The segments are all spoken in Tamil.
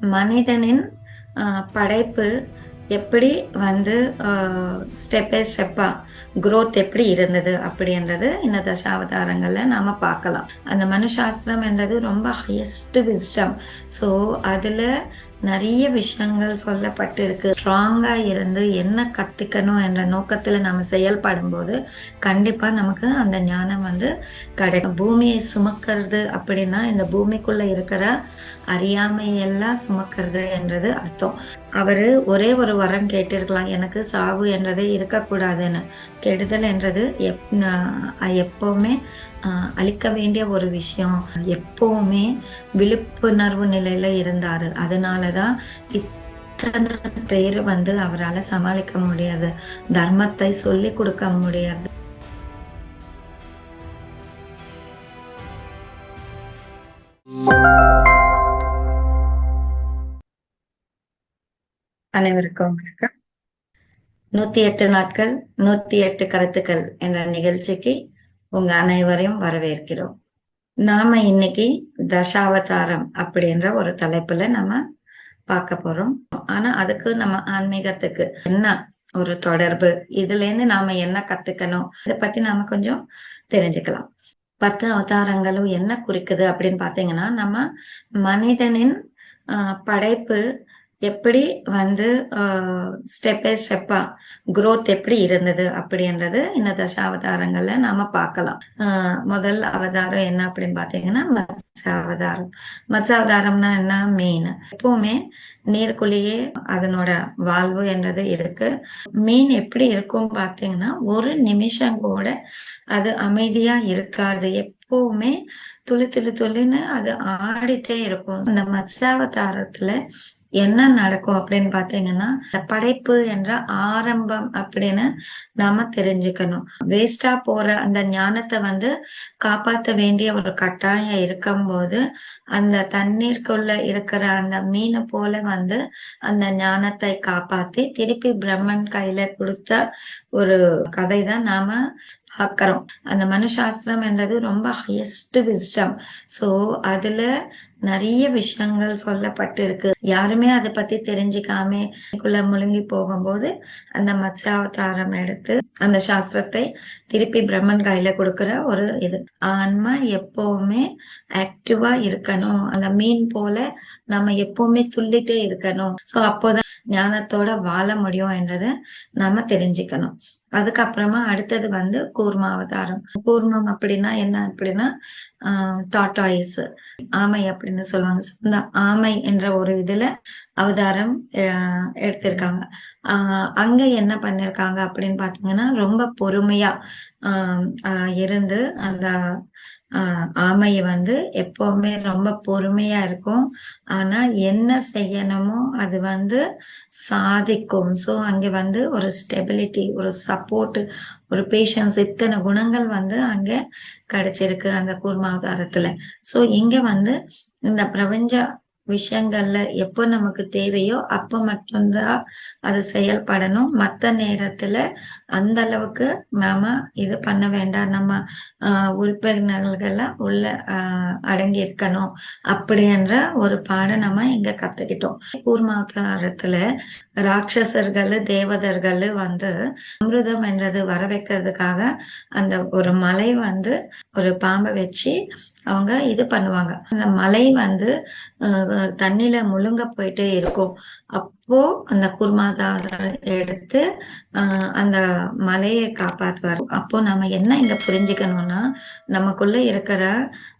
மனிதனின் படைப்பு எப்படி வந்து ஸ்டெப் பை ஸ்டெப்பாக க்ரோத் எப்படி இருந்தது அப்படின்றது இந்த தசாவதாரங்களில் நாம் பார்க்கலாம். அந்த மனுஷாஸ்திரம் என்றது ரொம்ப ஹையஸ்ட் விஸ்டம் ஸோ அதில் நிறைய விஷயங்கள் சொல்லப்பட்டு இருக்கு ஸ்ட்ராங்கா இருந்து என்ன கத்துக்கணும் என்ற நோக்கத்துல நம்ம செயல்படும் போது கண்டிப்பா நமக்கு அந்த ஞானம் வந்து கிடைக்கும். பூமியை சுமக்கிறது அப்படின்னா இந்த பூமிக்குள்ள இருக்கிற அறியாமையெல்லாம் சுமக்கிறது என்றது அர்த்தம். அவர் ஒரே ஒரு வரம் கேட்டிருக்கலாம். எனக்கு சாவு என்றதே இருக்கக்கூடாதுன்னு. கெடுதல் என்றது எப் எப்போவுமே அழிக்க வேண்டிய ஒரு விஷயம். எப்போவுமே விழிப்புணர்வு நிலையில் இருந்தார். அதனால தான் இத்தனை பேர் வந்து அவரால் சமாளிக்க முடியாது. தர்மத்தை சொல்லி கொடுக்க முடியாது. அனைவருக்கும் வணக்கம். நூத்தி எட்டு நாட்கள் நூத்தி எட்டு கருத்துக்கள் என்ற நிகழ்ச்சிக்கு உங்க அனைவரையும் வரவேற்கிறோம். நாம இன்னைக்கு தசாவதாரம் அப்படின்ற ஒரு தலைப்புல நம்ம பார்க்க போறோம். ஆனா அதுக்கு நம்ம ஆன்மீகத்துக்கு என்ன ஒரு தொடர்பு? இதுல இருந்து நாம என்ன கத்துக்கணும்? இதை பத்தி நாம கொஞ்சம் தெரிஞ்சுக்கலாம். பத்து அவதாரங்களும் என்ன குறிக்குது அப்படின்னு பாத்தீங்கன்னா நம்ம மனிதனின் படைப்பு எப்படி வந்து ஸ்டெப் பை ஸ்டெப்பா குரோத் எப்படி இருந்தது அப்படின்றது இந்த தசாவதாரங்கள்ல நாம பார்க்கலாம். முதல் அவதாரம் என்ன அப்படின்னு பாத்தீங்கன்னா மத்சாவதாரம். அவதாரம் என்ன? மீன். எப்பவுமே நீருக்குள்ளேயே அதனோட வாழ்வு என்றது இருக்கு. மீன் எப்படி இருக்கும் பாத்தீங்கன்னா ஒரு நிமிஷம் கூட அது அமைதியா இருக்காது. எப்பவுமே துளி துளி துளின்னு அது ஆடிட்டே இருக்கும். இந்த மத்சாவதாரத்துல என்ன நடக்கும் அப்படின்னு பாத்தீங்கன்னா படைப்பு என்ற ஆரம்பம் அப்படின்னு நாம தெரிஞ்சுக்கணும். வேஸ்டா போற அந்த ஞானத்தை வந்து காப்பாத்த வேண்டிய ஒரு கட்டாயம் இருக்கும் போது அந்த தண்ணீருக்குள்ள இருக்கிற அந்த மீனை போல வந்து அந்த ஞானத்தை காப்பாத்தி திருப்பி பிரம்மன் கையில கொடுத்த ஒரு கதை தான் நாம பார்க்கிறோம். அந்த மனுஷாஸ்திரம் என்றது ரொம்ப ஹையஸ்ட் விஸ்டம் சோ அதுல நிறைய விஷயங்கள் சொல்லப்பட்டு இருக்கு யாருமே அதை பத்தி தெரிஞ்சுக்காம முழுங்கி போகும்போது அந்த மத்ஸ்யாவதாரம் எடுத்து அந்த சாஸ்திரத்தை திருப்பி பிரம்மன் கையில கொடுக்கிற ஒரு இது. ஆன்மா எப்பவுமே ஆக்டிவா இருக்கணும். அந்த மீன் போல நம்ம எப்பவுமே துள்ளிட்டே இருக்கணும். சோ அப்போதான் ஞானத்தோட வாழ முடியும் என்றதை நாம தெரிஞ்சுக்கணும். அதுக்கப்புறமா அடுத்தது வந்து கூர்ம அவதாரம் கூர்மம் அப்படின்னா என்ன? அப்படின்னா ஆஹ் ஆமை ஆமை அப்படின்னு சொல்லுவாங்க. இந்த ஆமை என்ற ஒரு இதுல அவதாரம் எடுத்திருக்காங்க. ஆஹ் அங்க என்ன பண்ணிருக்காங்க அப்படின்னு பாத்தீங்கன்னா ரொம்ப பொறுமையா ஆஹ் இருந்து அந்த ஆமை வந்து எப்பவுமே ரொம்ப பொறுமையா இருக்கும். ஆனா என்ன செய்யணுமோ அது வந்து சாதிக்கும். சோ அங்க வந்து ஒரு ஸ்டெபிலிட்டி ஒரு சப்போர்ட் ஒரு பேஷன்ஸ் இத்தனை குணங்கள் வந்து அங்க கிடைச்சிருக்கு அந்த கூர்மாவதாரத்துல. சோ இங்க வந்து இந்த பிரபஞ்ச விஷயங்கள்ல எப்போ நமக்கு தேவையோ அப்ப மட்டும்தான் அது செயல்படணும். மத்த நேரத்துல அந்த அளவுக்கு நாம இது பண்ண வேண்டாம். நம்ம உறுப்பினர்களெல்லாம் உள்ள ஆஹ் அடங்கி இருக்கணும் அப்படின்ற ஒரு பாடம் நம்ம இங்க கத்துக்கிட்டோம். கூர்மாவதாரத்துல ராட்சசர்கள் தேவதர்கள் வந்து அமிர்தம் என்றது வர வைக்கிறதுக்காக அந்த ஒரு மலை வந்து ஒரு பாம்பை வச்சு அவங்க இது பண்ணுவாங்க. அந்த மலை வந்து தண்ணியில முழுங்க போயிட்டே இருக்கும். அப் அப்போ அந்த குருமாதார எடுத்து ஆஹ் அந்த மலையை காப்பாத்துவார். அப்போ நம்ம என்ன இங்க புரிஞ்சுக்கணும்னா நமக்குள்ள இருக்கிற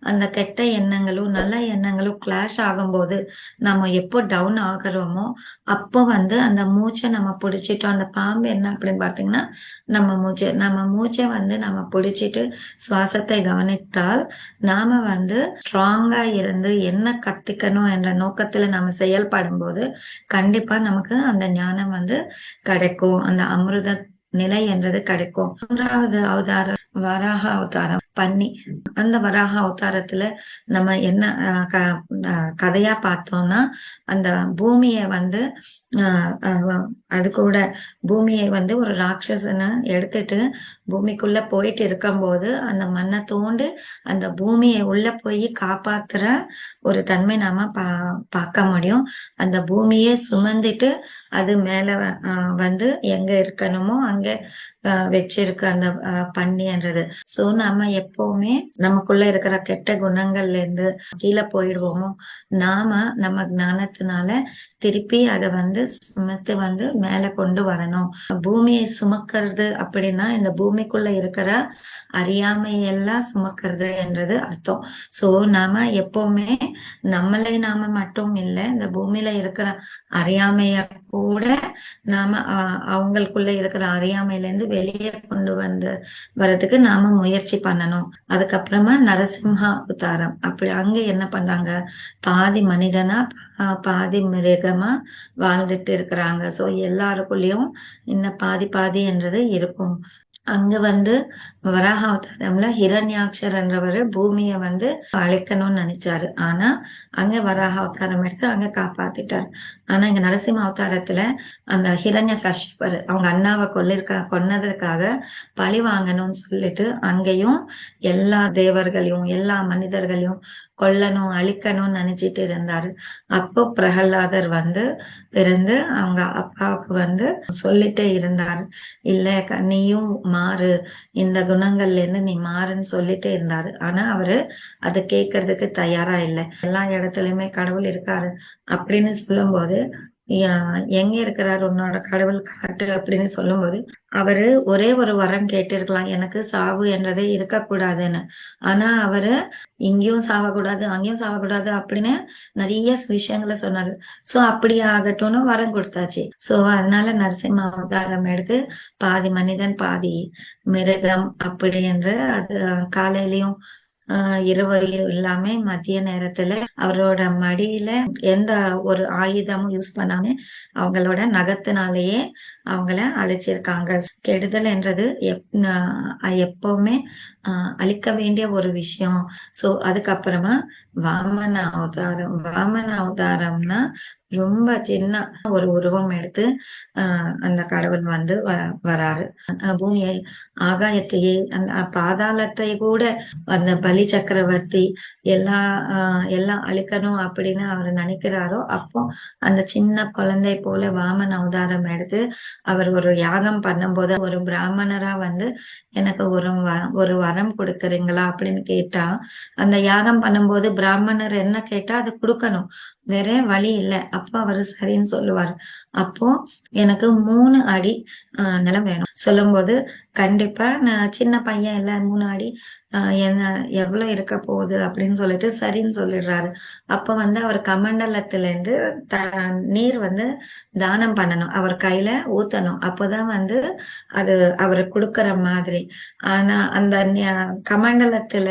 அந்த கெட்ட எண்ணங்களும் நல்ல எண்ணங்களும் கிளாஷ் ஆகும்போது நம்ம எப்போ டவுன் ஆகிறோமோ அப்போ வந்து அந்த மூச்சை நம்ம பிடிச்சிட்டோம். அந்த பாம்பு என்ன அப்படின்னு பாத்தீங்கன்னா நம்ம மூச்சை நம்ம மூச்சை வந்து நம்ம பிடிச்சிட்டு சுவாசத்தை கவனித்தால் நாம வந்து ஸ்ட்ராங்கா இருந்து என்ன கத்துக்கணும் என்ற நோக்கத்துல நம்ம செயல்படும் போது கண்டிப்பா நமக்கு அந்த ஞானம் வந்து கிடைக்கும். அந்த அமிர்த நிலை என்றது கிடைக்கும். மூன்றாவது அவதாரம் வராக அவதாரம். பண்ணி அந்த வராக அவதாரத்துல நம்ம என்ன க- கதையா பார்த்தோம்னா அந்த பூமியை வந்து அது கூட பூமியை வந்து ஒரு ராட்சசனை எடுத்துட்டு பூமிக்குள்ள போயிட்டு இருக்கும்போது அந்த மண்ணை தோண்டு அந்த பூமியை உள்ள போய் காப்பாத்துற ஒரு தன்மை நாம பா பார்க்க முடியும். அந்த பூமியை சுமந்துட்டு அது மேல வந்து எங்க இருக்கணுமோ அங்க ஆஹ், வச்சிருக்கு அந்த ஆஹ், பன்னின்றது. சோ எப்ப எப்பவுமே நமக்குள்ள இருக்கிற கெட்ட குணங்கள்ல இருந்து கீழே போயிடுவோமோ நாம நம்ம ஞானத்தினால திருப்பி அதை வந்து சுமத்து வந்து மேல கொண்டு வரணும். பூமியை சுமக்கிறது அப்படின்னா இந்த பூமிக்குள்ள இருக்கிற அறியாமையெல்லாம் சுமக்கிறது என்றது அர்த்தம். சோ நாம எப்பவுமே நம்மளை நாம மட்டும் இல்லை இந்த பூமியில இருக்கிற அறியாமைய கூட நாம அவங்களுக்குள்ள இருக்கிற அறியாமையில இருந்து வெளியே கொண்டு வந்து வர்றதுக்கு நாம முயற்சி பண்ணணும். அதுக்கப்புறமா நரசிம்ஹா அவதாரம். அப்படி அங்க என்ன பண்றாங்க? பாதி மனிதனா பா- பாதி மிருகமா வாழ்ந்துட்டு இருக்கிறாங்க. சோ எல்லாருக்குள்ளயும் இந்த பாதி பாதி என்றது இருக்கும். அங்க வந்து வராக அவதாரம்ல ஹிரண்யாட்சர் என்றவர் பூமியை வந்து அழிக்கணும்னு நினைச்சாரு. ஆனா அங்க வராக அவதாரம் எடுத்து அங்க காப்பாத்திட்டார். ஆனா இங்க நரசிம்ம அவதாரத்துல அந்த ஹிரண்ய கஷ்யபர் அவங்க அண்ணாவை கொல்லிருக்க கொன்னதற்காக பழி வாங்கணும்னு சொல்லிட்டு அங்கேயும் எல்லா தேவர்களையும் எல்லா மனிதர்களையும் கொல்லணும் அழிக்கணும்னு நினைச்சிட்டு இருந்தாரு. அப்போ பிரகலாதர் வந்து பிறந்து அவங்க அப்பாவுக்கு வந்து சொல்லிட்டே இருந்தாரு. இல்ல க- நீயும் மாறு. இந்த குணங்கள்ல இருந்து நீ மாறுன்னு சொல்லிட்டே இருந்தாரு. ஆனா அவரு அதை கேட்கறதுக்கு தயாரா இல்லை. எல்லா இடத்துலயுமே கடவுள் இருக்காரு அப்படின்னு சொல்லும்போது போது எங்க இருக்கிறார் உன்னோட கடவுள் காட்டு அப்படின்னு சொல்லும்போது அவரு ஒரே ஒரு வரம் கேட்டிருக்கலாம். எனக்கு சாவு என்றதே இருக்கக்கூடாதுன்னு. ஆனா அவரு இங்கேயும் சாவக்கூடாது அங்கேயும் சாவக்கூடாது அப்படின்னு நிறைய விஷயங்களை சொன்னாரு. சோ அப்படி ஆகட்டும்னு வரம் கொடுத்தாச்சு. சோ அதனால நரசிம்ம அவதாரம் எடுத்து பாதி மனிதன் பாதி மிருகம் அப்படி என்று அது காலையிலயும் ஆஹ் எல்லாமே மதிய நேரத்துல அவரோட மடியில எந்த ஒரு ஆயுதமும் யூஸ் பண்ணாம அவங்களோட நகத்தினாலேயே அவங்கள அழைச்சிருக்காங்க. கெடுதல் என்றது எப் எப்பவுமே அழிக்க வேண்டிய ஒரு விஷயம். சோ அதுக்கப்புறமா வாமன அவதாரம். வாமன அவதாரம்னா ரொம்ப சின்ன ஒரு உருவம் எடுத்து ஆஹ் அந்த கடவுள் வந்து வ- வராரு. பூமியை ஆகாயத்தையே அந்த பாதாளத்தை கூட அந்த பலி சக்கரவர்த்தி எல்லா ஆஹ் எல்லாம் அழிக்கணும் அப்படின்னு அவர் நினைக்கிறாரோ அப்போ அந்த சின்ன குழந்தை போல வாமன் அவதாரம் எடுத்து அவர் ஒரு யாகம் பண்ணும்போது ஒரு பிராமணரா வந்து எனக்கு ஒரு வ- ஒரு வரம் கொடுக்குறீங்களா அப்படின்னு கேட்டா அந்த யாகம் பண்ணும்போது பிராமணர் என்ன கேட்டா அது கொடுக்கணும். வேற வழி இல்லை. அப்போ அவரு சரின்னு சொல்லுவார். அப்போ எனக்கு மூணு அடி நிலம் வேணும். சொல்லும்போது கண்டிப்பா நான் சின்ன பையன் இல்ல மூணு அடி என்ன எவ்வளவு இருக்க போகுது அப்படின்னு சொல்லிட்டு சரின்னு சொல்லிடுறாரு. அப்ப வந்து அவர் கமண்டலத்துல இருந்து த நீர் வந்து தானம் பண்ணணும். அவர் கையில ஊத்தணும். அப்போதான் வந்து அது அவர் கொடுக்கற மாதிரி. ஆனா அந்த கமண்டலத்துல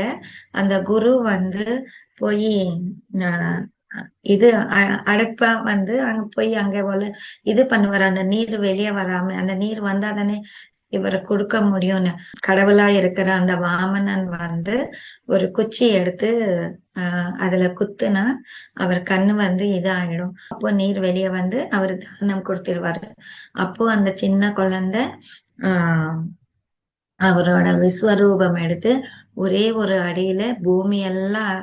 அந்த குரு வந்து போய் ஆஹ் இது அ- அடைப்பா வந்து அங்க போய் அங்க போல இது பண்ணுவாரு. அந்த நீர் வெளியே வராம அந்த நீர் வந்தா தானே இவரை கொடுக்க முடியும்னு. கடவுளா இருக்கிற அந்த வாமனன் வந்து ஒரு குச்சி எடுத்து ஆஹ் அதுல குத்துனா அவர் கண்ணு வந்து இதாயிடும். அப்போ நீர் வெளியே வந்து அவர் தானம் கொடுத்துருவாரு. அப்போ அந்த சின்ன குழந்தை ஆஹ் அவரோட விஸ்வரூபம் எடுத்து ஒரே ஒரு அடியில பூமி எல்லாம்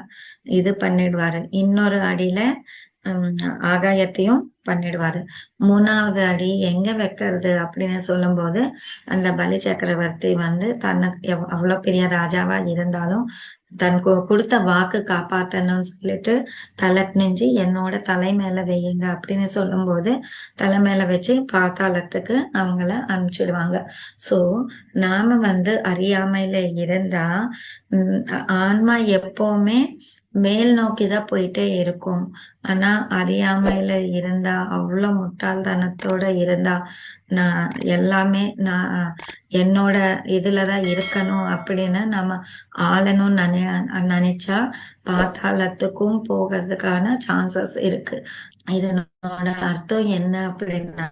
இது பண்ணிடுவாரு. இன்னொரு அடியில ஆகாயத்தையும் பண்ணிடுவாரு. மூணாவது அடி எங்க வைக்கிறது அப்படின்னு சொல்லும்போது அந்த பலி சக்கரவர்த்தி வந்து தனக்கு அவ்வளவு பெரிய ராஜாவா இருந்தாலும் தன் கொடுத்த வாக்கு காப்பாத்தணும்னு சொல்லிட்டு தலை நெஞ்சு என்னோட தலை மேல வையுங்க அப்படின்னு சொல்லும்போது தலை மேல வச்சு பாத்தாளத்துக்கு அவங்கள அனுப்பிச்சிடுவாங்க. சோ நாம வந்து அறியாமையில இருந்தா உம் ஆன்மா எப்பவுமே மேல் நோக்கிதான் போயிட்டே இருக்கும். ஆனா அறியாமையில இருந்தா அவ்வளவு முட்டாள்தனத்தோட இருந்தா நான் எல்லாமே நான் என்னோட இதுலதான் இருக்கணும் அப்படின்னு நம்ம ஆளணும் நினை நினைச்சா பாத்தாளத்துக்கும் போகிறதுக்கான சான்சஸ் இருக்கு. இதனோட அர்த்தம் என்ன அப்படின்னா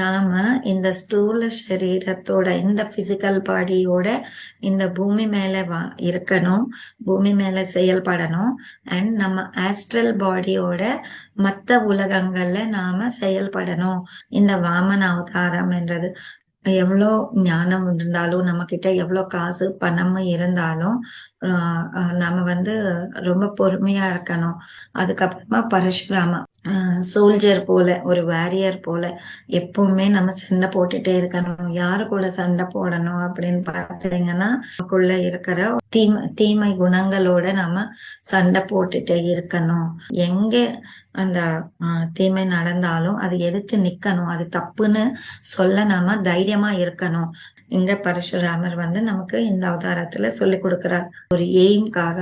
நாம இந்த ஸ்தூல சரீரத்தோட இந்த பிசிக்கல் பாடியோட இந்த பூமி மேல வா இருக்கணும் பூமி மேல செயல்படணும். அண்ட் நம்ம ஆஸ்ட்ரல் பாடியோட மத்த உலகங்கள்ல நாம செயல்படணும். இந்த வாமன அவதாரம் என்றது. எவ்வளோ ஞானம் இருந்தாலும் நம்ம கிட்ட எவ்வளோ காசு பணமும் இருந்தாலும் நம்ம வந்து ரொம்ப பொறுமையா இருக்கணும். அதுக்கப்புறமா பரசுராம சோல்ஜர் போல ஒரு வாரியர் போல எப்பவுமே நம்ம சண்டை போட்டுட்டே இருக்கணும். யாரு கூட சண்டை போடணும் அப்படின்னு பார்த்தீங்கன்னா நமக்குள்ள இருக்கிற தீமை தீமை குணங்களோட நம்ம சண்டை போட்டுட்டே இருக்கணும். எங்க அந்த தீமை நடந்தாலும் அது எதுக்கு நிக்கணும். அது தப்புன்னு சொல்ல நாம தைரியமா இருக்கணும். இங்க பரசுராமர் வந்து நமக்கு இந்த அவதாரத்துல சொல்லி கொடுக்கிறார். ஒரு எய்ம்காக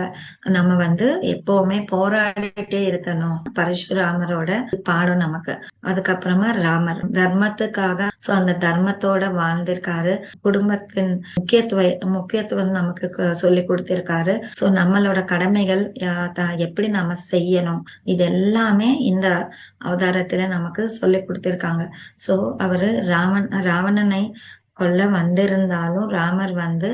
நம்ம வந்து எப்பவுமே போராடிட்டே இருக்கணும். பரசுராமர் பரசுராமரோட பாடம் நமக்கு. அதுக்கப்புறமா ராமர். தர்மத்துக்காக சோ அந்த தர்மத்தோட வாழ்ந்திருக்காரு. குடும்பத்தின் முக்கியத்துவ முக்கியத்துவம் நமக்கு சொல்லி கொடுத்திருக்காரு. சோ நம்மளோட கடமைகள் எப்படி நம்ம செய்யணும்? இது எல்லாமே இந்த அவதாரத்துல நமக்கு சொல்லி கொடுத்திருக்காங்க. சோ அவரு ராமன் ராவணனை கொல்ல வந்திருந்தாலும் ராமர் வந்து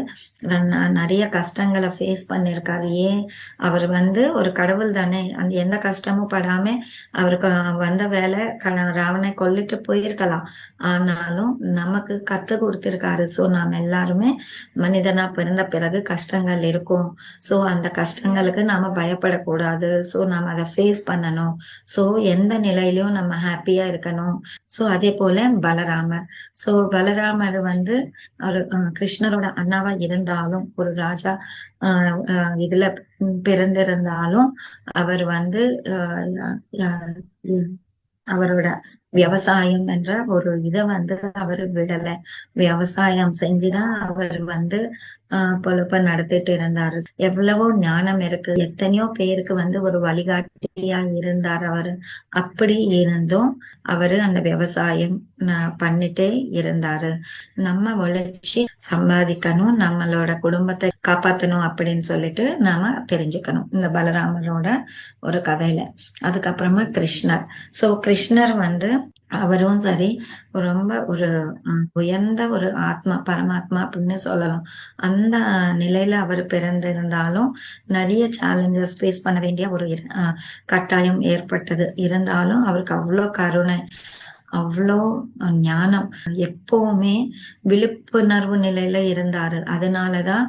நிறைய கஷ்டங்களை ஃபேஸ் பண்ணியிருக்காரு ஏன்? அவர் வந்து ஒரு கடவுள் தானே. அந்த எந்த கஷ்டமும் படாம அவருக்கு வந்த வேலை ராவனை கொல்லிட்டு போயிருக்கலாம். ஆனாலும் நமக்கு கத்து கொடுத்திருக்காரு. ஸோ நாம் எல்லாருமே மனிதனா பிறந்த பிறகு கஷ்டங்கள் இருக்கும். ஸோ அந்த கஷ்டங்களுக்கு நாம பயப்படக்கூடாது. ஸோ நாம் அதை ஃபேஸ் பண்ணணும். ஸோ எந்த நிலையிலயும் நம்ம ஹாப்பியா இருக்கணும். ஸோ அதே போல பலராமர். ஸோ பலராமர் வந்து அவர் கிருஷ்ணரோட அண்ணாவா இருந்தாலும் ஒரு ராஜா ஆஹ் இதுல பிறந்திருந்தாலும் அவர் வந்து அவரோட விவசாயம் என்ற ஒரு இதை வந்து அவர் விடல. விவசாயம் செஞ்சுதான் அவர் வந்து ஆஹ் பொழப்ப நடத்திட்டு இருந்தாரு. எவ்வளவோ ஞானம் இருக்கு. எத்தனையோ பேருக்கு வந்து ஒரு வழிகாட்டியா இருந்தார் அவரு. அப்படி இருந்தும் அவரு அந்த விவசாயம் பண்ணிட்டே இருந்தாரு. நம்ம உழைச்சி சம்பாதிக்கணும். நம்மளோட குடும்பத்தை காப்பாத்தணும் அப்படின்னு சொல்லிட்டு நாம தெரிஞ்சுக்கணும். இந்த பலராமரோட ஒரு கதையில. அதுக்கப்புறமா கிருஷ்ணர். சோ கிருஷ்ணர் வந்து அவரும் சரி ரொம்ப ஒரு உயர்ந்த ஒரு ஆத்மா பரமாத்மா அப்படின்னு சொல்லலாம். அந்த நிலையில அவர் பிறந்திருந்தாலும் நிறைய சேலஞ்சஸ் ஃபேஸ் பண்ண வேண்டிய ஒரு கட்டாயம் ஏற்பட்டது. இருந்தாலும் அவருக்கு அவ்வளோ கருணை அவ்வளோ ஞானம். எப்பவுமே விழிப்புணர்வு நிலையில இருந்தாரு. அதனாலதான்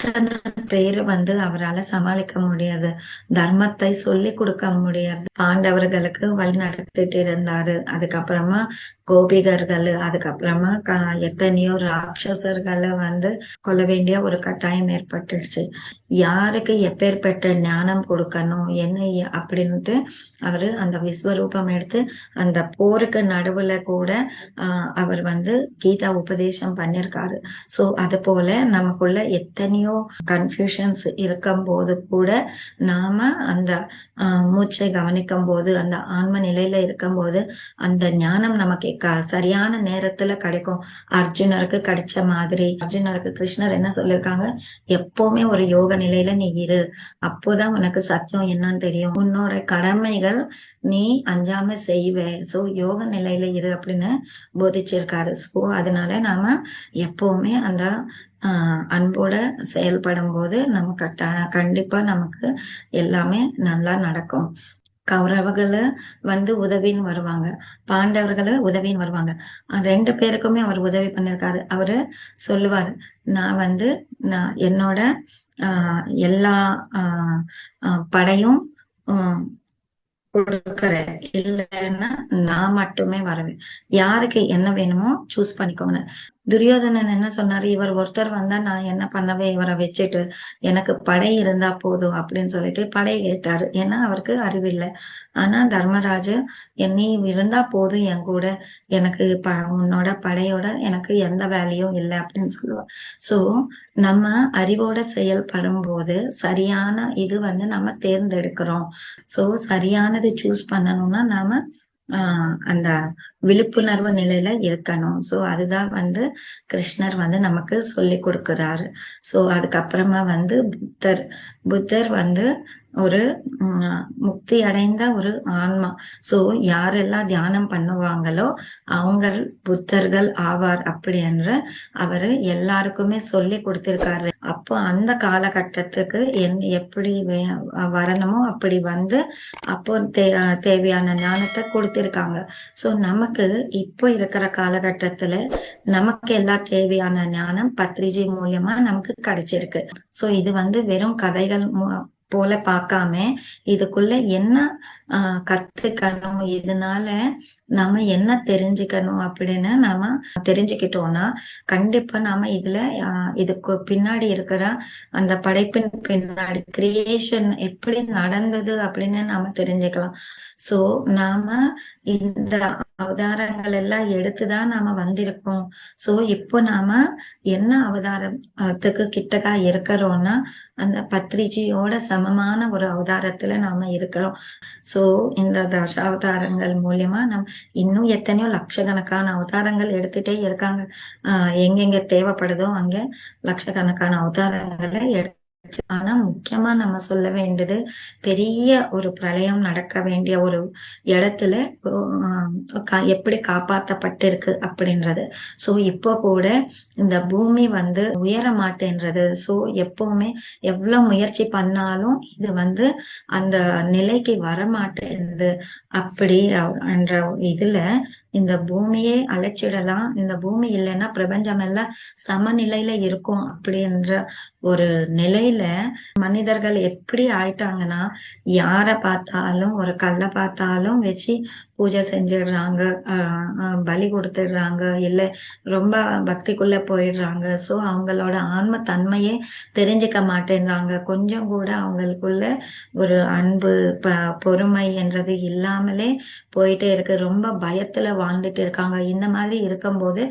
அத்தனை பேர் வந்து அவரால் சமாளிக்க முடியாது? தர்மத்தை சொல்லி கொடுக்க முடியாது. பாண்டவர்களுக்கு வழி நடத்திட்டு இருந்தாரு. அதுக்கப்புறமா கோபிகர்கள் அதுக்கப்புறமா எத்தனையோ ராட்சசர்களை வந்து கொல்ல வேண்டிய ஒரு கட்டாயம் ஏற்பட்டுடுச்சு. யாருக்கு எப்பேற்பட்ட ஞானம் கொடுக்கணும் என்ன அப்படின்ட்டு அவரு அந்த விஸ்வரூபம் எடுத்து அந்த போருக்கு நடுவுல கூட ஆஹ் அவர் வந்து கீதா உபதேசம் பண்ணிருக்காரு. சோ அது போல நமக்குள்ள எத்தனையோ கன்ஃபியூஷன்ஸ் இருக்கும் போது கூட நாம அந்த மூச்சை கவனிக்கும் போது அந்த ஆன்ம நிலையில இருக்கும் போது அந்த ஞானம் நமக்கு சரியான நேரத்துல கிடைக்கும். அர்ஜுனருக்கு கிடைச்ச மாதிரி. அர்ஜுனருக்கு கிருஷ்ணர் என்ன சொல்லியிருக்காங்க எப்பவுமே ஒரு யோக நிலையில நீ இரு. அப்போதான் உனக்கு சத்தியம் என்னன்னு தெரியும். உன்னோட கடமைகள் நீ அஞ்சாம செய்வ. சோ யோக நிலையில இரு அப்படின்னு போதிச்சிருக்காரு. சோ அதனால நாம எப்பவுமே அந்த ஆஹ் அன்போட செயல்படும் போது நம்ம கட்ட கண்டிப்பா நமக்கு எல்லாமே நல்லா நடக்கும். கௌரவர்களை வந்து உதவின்னு வருவாங்க. பாண்டவர்களை உதவின்னு வருவாங்க. ரெண்டு பேருக்குமே அவர் உதவி பண்ணிருக்காரு. அவரு சொல்லுவாரு நான் வந்து நான் என்னோட ஆஹ் எல்லா ஆஹ் படையும் கொடுக்கறேன். இல்லைன்னா நான் மட்டுமே வருவேன். யாருக்கு என்ன வேணுமோ சூஸ் பண்ணிக்கோங்க. துரியோதனன் என்ன சொன்னாரு? இவர் ஒருத்தர் வந்தா நான் என்ன பண்ணவே இவரை வச்சுட்டு எனக்கு படை இருந்தா போதும் அப்படின்னு சொல்லிட்டு படை கேட்டாரு ஏன்னா அவருக்கு அறிவில்லை. ஆனா தர்மராஜ நீ இருந்தா போதும் என் கூட. எனக்கு ப உன்னோட படையோட எனக்கு எந்த வேலையும் இல்லை அப்படின்னு சொல்லுவார். சோ நம்ம அறிவோட செயல்படும் போது சரியான இது வந்து நம்ம தேர்ந்தெடுக்கிறோம். சோ சரியானது சூஸ் பண்ணணும்னா நாம ஆஹ் அந்த விழிப்புணர்வு நிலையில இருக்கணும். சோ அதுதான் வந்து கிருஷ்ணர் வந்து நமக்கு சொல்லி கொடுக்கிறாரு. சோ அதுக்கப்புறமா வந்து புத்தர் புத்தர் வந்து ஒரு முக்தி அடைந்த ஒரு ஆன்மா. சோ யாரெல்லாம் தியானம் பண்ணுவாங்களோ அவங்க புத்தர்கள் ஆவார் அப்படி என்று அவரு எல்லாருக்குமே சொல்லி கொடுத்திருக்காரு. அப்போ அந்த காலகட்டத்துக்கு என் எப்படி வரணுமோ அப்படி வந்து அப்போ தே தேவையான ஞானத்தை கொடுத்திருக்காங்க. சோ நமக்கு இப்போ இருக்கிற காலகட்டத்துல நமக்கு எல்லா தேவையான ஞானம் பத்ரிஜி மூலியமா நமக்கு கிடைச்சிருக்கு. சோ இது வந்து வெறும் கதைகள் போல பார்க்காம இதுக்குள்ள என்ன ஆஹ் கத்துக்கணும் இதனால நாம என்ன தெரிஞ்சுக்கணும் அப்படின்னு நாம தெரிஞ்சுக்கிட்டோம்னா கண்டிப்பா நாம இதுல இதுக்கு பின்னாடி இருக்கிற அந்த படைப்பின் பின்னாடி கிரியேஷன் எப்படி நடந்தது அப்படின்னு நாம தெரிஞ்சுக்கலாம். சோ நாம இந்த அவதாரங்கள் எல்லாம் எடுத்துதான் நாம வந்திருக்கோம். சோ இப்போ நாம என்ன அவதாரத்துக்கு கிட்டக்கா இருக்கிறோம்னா அந்த பத்ரிஜியோட சமமான ஒரு அவதாரத்துல நாம இருக்கிறோம். சோ இந்த தசாவதாரங்கள் மூலியமா நம் இன்னும் எத்தனையோ லட்சக்கணக்கான அவதாரங்கள் எடுத்துட்டே இருக்காங்க. ஆஹ் எங்கெங்க தேவைப்படுதோ அங்க லட்சக்கணக்கான அவதாரங்களை எடுத்து ஆனா முக்கியமா நம்ம சொல்ல வேண்டியது பெரிய ஒரு பிரளயம் நடக்க வேண்டிய ஒரு இடத்துல எப்படி காப்பாற்றப்பட்டிருக்கு அப்படின்றது. சோ இப்போ கூட இந்த பூமி வந்து உயர மாட்டேன்றது. சோ எப்பவுமே எவ்வளவு முயற்சி பண்ணாலும் இது வந்து அந்த நிலைக்கு வர மாட்டேன்து அப்படி என்ற இதுல இந்த பூமியே அழைச்சிடலாம். இந்த பூமி இல்லைன்னா பிரபஞ்சம் எல்லாம் சமநிலையில இருக்கும் அப்படின்ற ஒரு நிலையில மனிதர்கள் எப்படி ஆயிட்டாங்கன்னா யார பார்த்தாலும் ஒரு கல்லை பார்த்தாலும் வச்சு பூஜை செஞ்சிடுறாங்க பலி கொடுத்துடுறாங்க இல்ல ரொம்ப பக்திக்குள்ள போயிடுறாங்க. சோ அவங்களோட ஆன்ம தன்மையே தெரிஞ்சுக்க மாட்டேன்றாங்க. கொஞ்சம் கூட அவங்களுக்குள்ள ஒரு அன்பு ப பொறுமை என்றது இல்லாமலே போயிட்டே இருக்கு. ரொம்ப பயத்துல வாழ்ந்துட்டு இருக்காங்க. இந்த மாதிரி இருக்கும்போது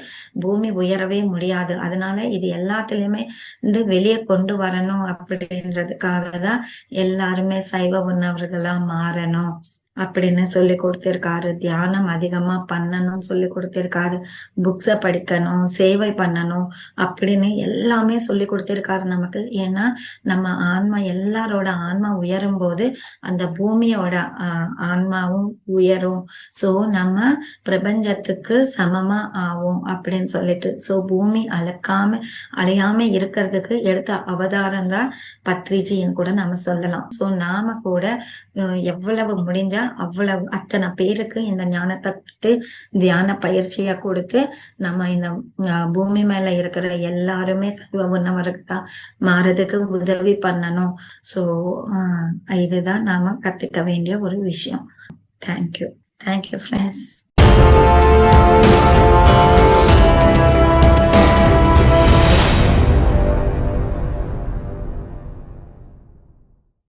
பூமி உயரவே முடியாது. அதனால இது எல்லாத்துலயுமே வந்து வெளியே கொண்டு வரணும். அப்படின்றதுக்காக தான் எல்லாருமே சைவ உணவர்களா மாறணும். அப்படின்னு சொல்லி கொடுத்திருக்காரு. தியானம் அதிகமா பண்ணணும் சொல்லி கொடுத்திருக்காரு. புக்ஸ படிக்கணும் சேவை பண்ணணும் அப்படின்னு எல்லாமே சொல்லி கொடுத்திருக்காரு நமக்கு. ஏன்னா நம்ம ஆன்மா எல்லாரோட ஆன்மா உயரும் போது அந்த பூமியோட ஆஹ் ஆன்மாவும் உயரும். சோ நம்ம பிரபஞ்சத்துக்கு சமமா ஆகும் அப்படின்னு சொல்லிட்டு. சோ பூமி அழக்காம அழையாம இருக்கிறதுக்கு எடுத்த அவதாரம் தான் பத்ரிஜின்னு கூட நம்ம சொல்லலாம். சோ நாம கூட எவ்வளவு முடிஞ்சா அவ்வளவு அத்தனை பேருக்கு இந்த ஞானத்தை கொடுத்து தியான பயிற்சியா கொடுத்து நம்ம இந்த பூமி மேல இருக்கிற எல்லாருமே சர்வ உணவருக்கு மாறதுக்கு உதவி பண்ணணும். சோ இதுதான் நாம கத்துக்க வேண்டிய ஒரு விஷயம். Thank you thank you friends